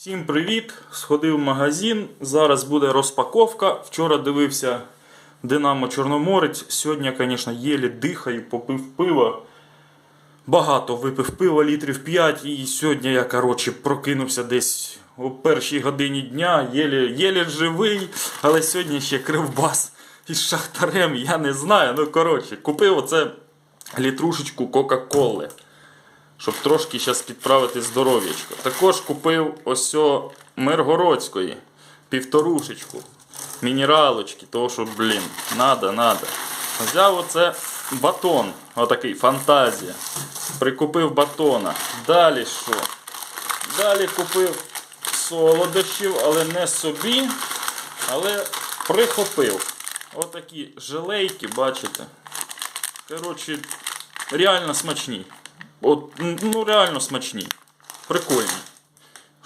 Всім привіт! Сходив в магазин. Зараз буде розпаковка. Вчора дивився Динамо Чорноморець. Сьогодні, звісно, єлі дихаю, попив пива. Багато випив пива, літрів 5. І сьогодні я, коротше, прокинувся десь о першій годині дня. Єлі, єлі живий, але сьогодні ще кривбас із шахтарем. Я не знаю. Ну, коротше, купив оце літрушечку Кока-Коли щоб трошки зараз підправити здоров'ячко. Також купив ось о Миргородської півторушечку, мінералочки, того що, блін, надо, надо. Взяв оце батон, отакий, фантазія. Прикупив батона. Далі що? Далі купив солодощів, але не собі, але прихопив. Отакі желейки, бачите. Коротше, реально смачні. От, ну реально смачні. Прикольні.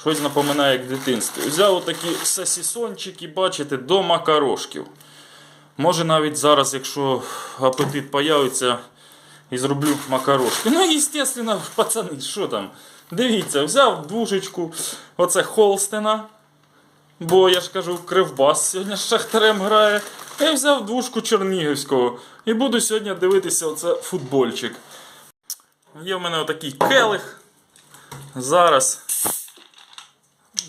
Щось напоминає як в дитинстві. Взяв отакі сосісончики, бачите, до макарошків. Може навіть зараз, якщо апетит появиться, і зроблю макарошки. Ну, і, звісно, пацани, що там? Дивіться, взяв двушечку, оце Холстена. Бо я ж кажу, Кривбас сьогодні з Шахтарем грає. Я взяв двушку Чернігівського. І буду сьогодні дивитися оце футбольчик. Є в мене отакий келих. Зараз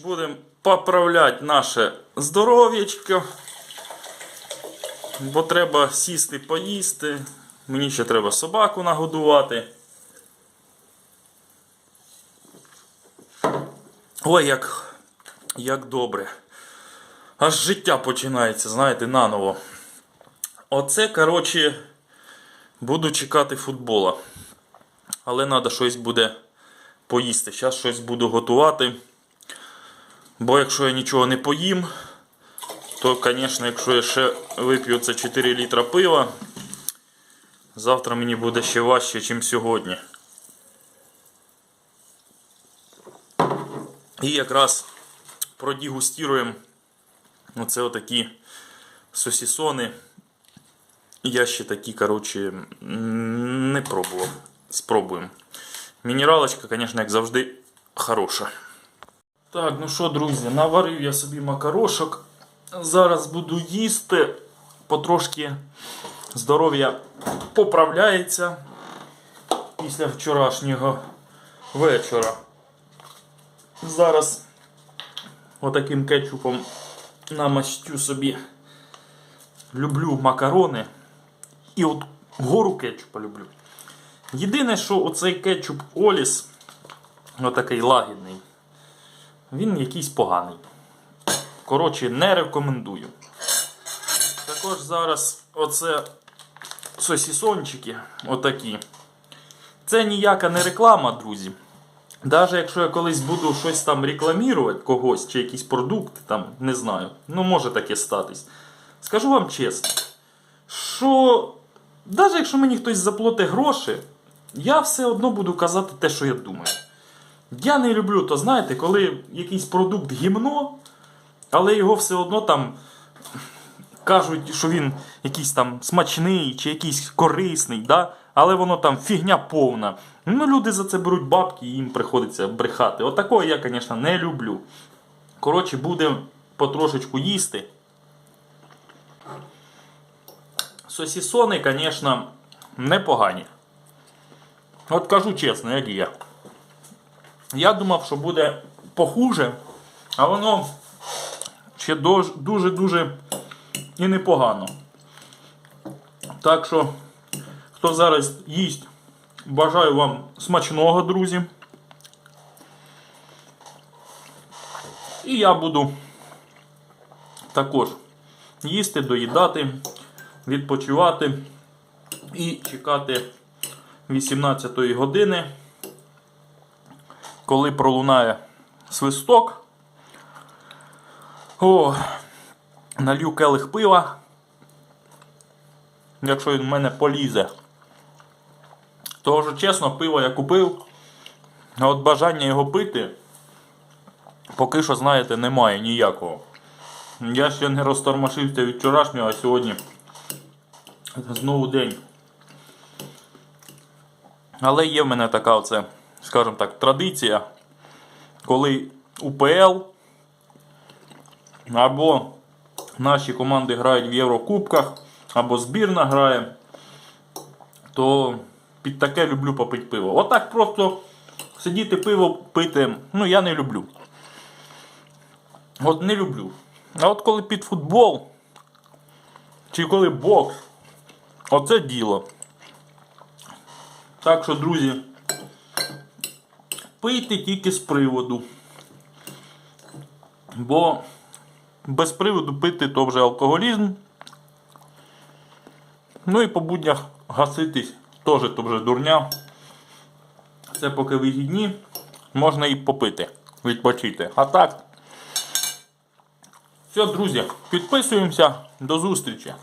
будемо поправляти наше здоров'ячко. Бо треба сісти поїсти. Мені ще треба собаку нагодувати. Ой, як, як добре. Аж життя починається, знаєте, наново. Оце, коротше, буду чекати футбола. Але треба щось буде поїсти. Зараз щось буду готувати. Бо якщо я нічого не поїм, то, звісно, якщо я ще вип'ю це 4 літра пива, завтра мені буде ще важче, ніж сьогодні. І якраз продігустіруємо оце отакі сосісони. Я ще такі, коротше, не пробував. Спробуємо. Мінералочка, звісно, як завжди, хороша. Так, ну що, друзі, наварив я собі макарошок. Зараз буду їсти. Потрошки здоров'я поправляється після вчорашнього вечора. Зараз отаким кетчупом намастю собі. Люблю макарони. І от гору кетчупа люблю. Єдине, що оцей кетчуп Оліс, отакий лагідний, він якийсь поганий. Коротше, не рекомендую. Також зараз оце сосісончики, отакі. Це ніяка не реклама, друзі. Навіть якщо я колись буду щось там рекламувати когось чи якісь продукти, там, не знаю, ну може таке статись. Скажу вам чесно, що навіть якщо мені хтось заплатить гроші, я все одно буду казати те, що я думаю. Я не люблю, то знаєте, коли якийсь продукт гімно, але його все одно там кажуть, що він якийсь там смачний чи якийсь корисний, да? але воно там фігня повна. Ну, люди за це беруть бабки і їм приходиться брехати. Отакого я, звісно, не люблю. Коротше, будемо потрошечку їсти. Сосісони, звісно, непогані. От кажу чесно, як є. Я думав, що буде похуже, а воно ще дуже-дуже і непогано. Так що, хто зараз їсть, бажаю вам смачного, друзі. І я буду також їсти, доїдати, відпочивати і чекати 18 години, коли пролунає свисток. О, налью келих пива. Якщо він в мене полізе. Того ж чесно, пиво я купив. А от бажання його пити поки що, знаєте, немає ніякого. Я ще не розтормошився від вчорашнього, а сьогодні знову день. Але є в мене така, оце, скажімо так, традиція, коли УПЛ, або наші команди грають в Єврокубках, або збірна грає, то під таке люблю попити пиво. Отак просто сидіти пиво пити, ну я не люблю. От не люблю. А от коли під футбол, чи коли бокс, оце діло. Так що, друзі, пийте тільки з приводу. Бо без приводу пити то вже алкоголізм. Ну і по буднях гаситись теж то вже дурня. Це поки вихідні, можна і попити, відпочити. А так. Все, друзі, підписуємося. До зустрічі.